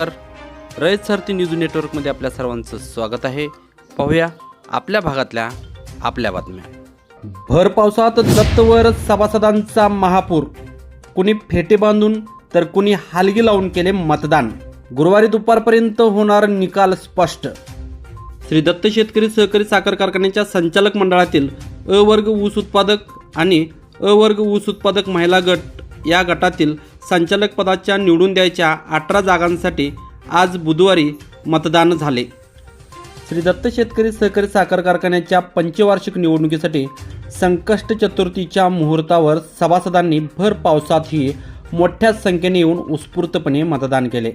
तर रयत सारथी न्यूज नेटवर्कमध्ये आपल्या सर्वांचं स्वागत आहे. पाहूया आपल्या भागातल्या आपल्या बातम्या. भर पावसात दत्तवर सभासदांचा महापूर. कुणी फेटे बांधून तर कुणी हालगी लावून केले मतदान. गुरुवारी दुपारपर्यंत होणार निकाल स्पष्ट. श्री दत्त शेतकरी सहकारी साखर कारखान्याच्या संचालक मंडळातील अ वर्ग ऊस उत्पादक आणि अ वर्ग ऊस उत्पादक महिला गट या गटातील संचालकपदाच्या निवडून द्यायच्या अठरा जागांसाठी आज बुधवारी मतदान झाले. श्री दत्त शेतकरी सहकारी साखर कारखान्याच्या पंचवार्षिक निवडणुकीसाठी संकष्ट चतुर्थीच्या मुहूर्तावर सभासदांनी भर पावसातही मोठ्या संख्येने येऊन उत्स्फूर्तपणे मतदान केले.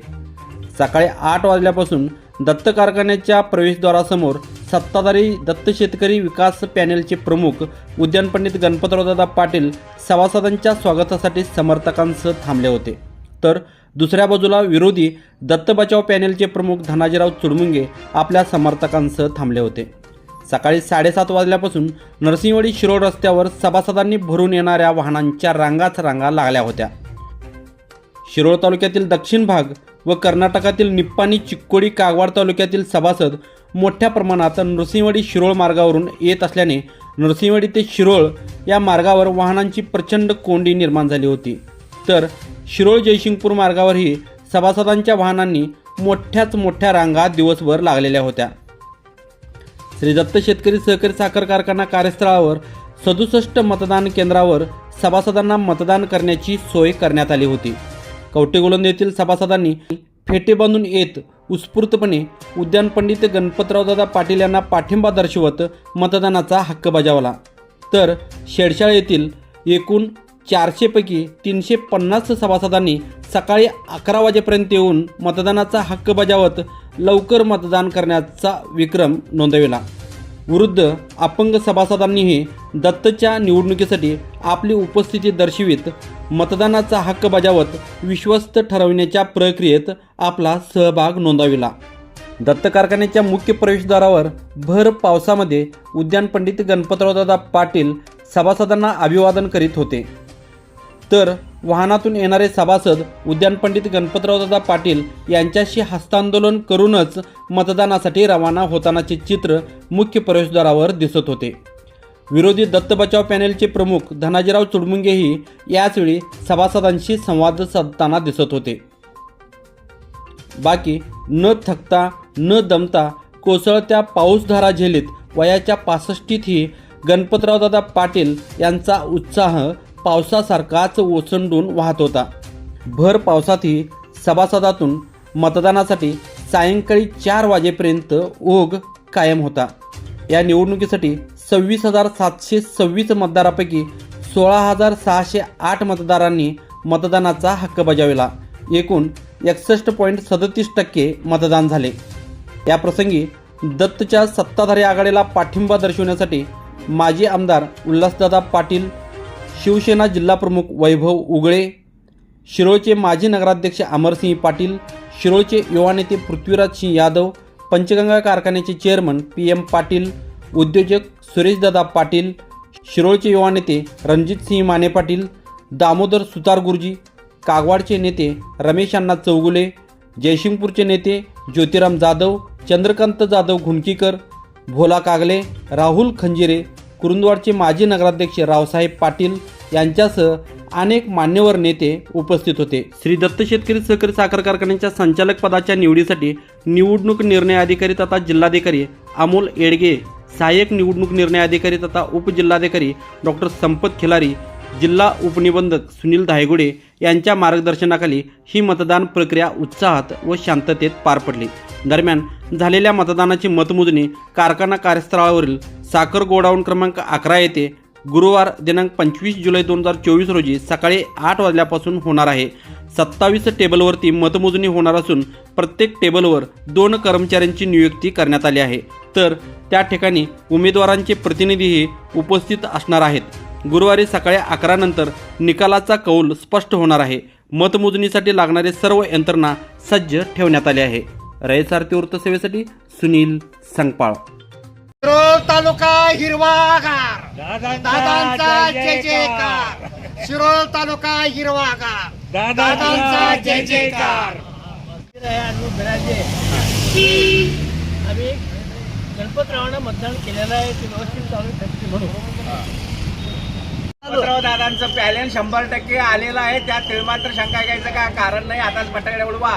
सकाळी आठ वाजल्यापासून दत्त कारखान्याच्या प्रवेशद्वारासमोर सत्ताधारी दत्त शेतकरी विकास पॅनेलचे प्रमुख उद्यानपंडित गणपतरावदादा पाटील सभासदांच्या स्वागतासाठी समर्थकांसह थांबले होते. तर दुसऱ्या बाजूला विरोधी दत्त बचाव पॅनेलचे प्रमुख धनाजीराव चुडमुंगे आपल्या समर्थकांसह थांबले होते. सकाळी साडेसात वाजल्यापासून नरसिंहवाडी शिरोड रस्त्यावर सभासदांनी भरून येणाऱ्या वाहनांच्या रांगाच रांगा लागल्या होत्या. शिरोळ तालुक्यातील दक्षिण भाग व कर्नाटकातील निप्पाणी चिक्कोडी कागवाड तालुक्यातील सभासद मोठ्या प्रमाणात नृसिंहवाडी शिरोळ मार्गावरून येत असल्याने नृसिंहवाडी ते शिरोळ या मार्गावर वाहनांची प्रचंड कोंडी निर्माण झाली होती. तर शिरोळ जयसिंगपूर मार्गावरही सभासदांच्या वाहनांनी मोठ्याच मोठ्या रांगा दिवसभर लागलेल्या होत्या. श्री दत्त शेतकरी सहकारी साखर कारखाना कार्यस्थळावर सदुसष्ट मतदान केंद्रावर सभासदांना मतदान करण्याची सोय करण्यात आली होती. कवटेगोलंद येथील सभासदांनी फेटे बांधून येत उत्स्फूर्तपणे उद्यान पंडित गणपतरावदादा पाटील यांना पाठिंबा दर्शवत मतदानाचा हक्क बजावला. तर शेडशाळ येथील एकूण चारशेपैकी तीनशे पन्नास सभासदांनी सकाळी अकरा वाजेपर्यंत येऊन मतदानाचा हक्क बजावत लवकर मतदान करण्याचा विक्रम नोंदविला. वृद्ध अपंग सभासदांनीही दत्तच्या निवडणुकीसाठी आपली उपस्थिती दर्शवित मतदानाचा हक्क बजावत विश्वस्त ठरविण्याच्या प्रक्रियेत आपला सहभाग नोंदविला. दत्त कारखान्याच्या मुख्य प्रवेशद्वारावर भर पावसामध्ये उद्यान पंडित गणपतरावदादा पाटील सभासदांना अभिवादन करीत होते. तर वाहनातून येणारे सभासद उद्यान पंडित गणपतरावदादा पाटील यांच्याशी हस्तांदोलन करूनच मतदानासाठी रवाना होतानाचे चित्र मुख्य प्रवेशद्वारावर दिसत होते. विरोधी दत्त बचाव पॅनेलचे प्रमुख धनाजीराव चुडमुंगेही याचवेळी सभासदांशी संवाद साधताना दिसत होते. बाकी न थकता न दमता कोसळत्या पाऊसधारा झेलीत वयाच्या पासष्टीतही गणपतरावदादा पाटील यांचा उत्साह पावसासारखाच ओसंडून वाहत होता. भर पावसातही सभासदातून मतदानासाठी सायंकाळी चार वाजेपर्यंत ओघ कायम होता. या निवडणुकीसाठी सव्वीस हजार सातशे सव्वीस मतदारापैकी सोळा हजार सहाशे आठ मतदारांनी मतदानाचा हक्क बजावला. एकूण एकसष्ट पॉईंट सदतीस टक्के मतदान झाले. या प्रसंगी दत्तच्या सत्ताधारी आघाडीला पाठिंबा दर्शवण्यासाठी माजी आमदार उल्हासदादा पाटील शिवसेना जिल्हाप्रमुख वैभव उगळे शिरोळचे माजी नगराध्यक्ष अमरसिंह पाटील शिरोळचे युवा नेते पृथ्वीराज सिंह यादव पंचगंगा कारखान्याचे चेअरमन पी एम पाटील उद्योजक सुरेशदादा पाटील शिरोळचे युवा नेते रणजितसिंह माने पाटील दामोदर सुतार गुरुजी कागवाडचे नेते रमेश अण्णा चौगुले जयसिंगपूरचे नेते ज्योतिराम जाधव चंद्रकांत जाधव घुणकीकर भोला कागले राहुल खंजिरे कुरुंदवाडचे माजी नगराध्यक्ष रावसाहेब पाटील यांच्यासह अनेक मान्यवर नेते उपस्थित होते. श्री दत्त शेतकरी सहकारी साखर कारखान्याच्या संचालक पदाच्या निवडीसाठी निवडणूक निर्णय अधिकारी तथा जिल्हाधिकारी अमोल येडगे सहाय्यक निवडणूक निर्णय अधिकारी तथा उपजिल्हाधिकारी डॉक्टर संपत खिलारी जिल्हा उपनिबंधक सुनील धायगुडे यांच्या मार्गदर्शनाखाली ही मतदान प्रक्रिया उत्साहात व शांततेत पार पडली. दरम्यान झालेल्या मतदानाची मतमोजणी कारखाना कार्यस्थळावरील साखर गोडाऊन क्रमांक अकरा येथे गुरुवार दिनांक पंचवीस जुलै दोन हजार चोवीस रोजी सकाळी आठ वाजल्यापासून होणार आहे. सत्तावीस टेबलवरती मतमोजणी होणार असून प्रत्येक टेबलवर दोन कर्मचाऱ्यांची नियुक्ती करण्यात आली आहे. तर त्या ठिकाणी उमेदवारांचे प्रतिनिधीही उपस्थित असणार आहेत. गुरुवारी सकाळी अकरा नंतर निकालाचा कौल स्पष्ट होणार आहे. मतमोजणीसाठी लागणारे सर्व यंत्रणा सज्ज ठेवण्यात आले आहे. रयसारथी वृत्तसेवेसाठी सुनील संगपाळ. शिरोळ तालुका हिरवागार. दादांचा जय जयकार. शिरोळ तालुका हिरवागार. दादांचा जय जयकार. आम्ही गणपतरावांना मतदान केलेलं आहे ते व्यवस्थित चालू शकते म्हणून गणपतराव दादांचं पॅलेन शंभर टक्के आलेलं आहे त्यात मात्र शंका घ्यायचं का? कारण नाही आताच फटाकडे उडवा.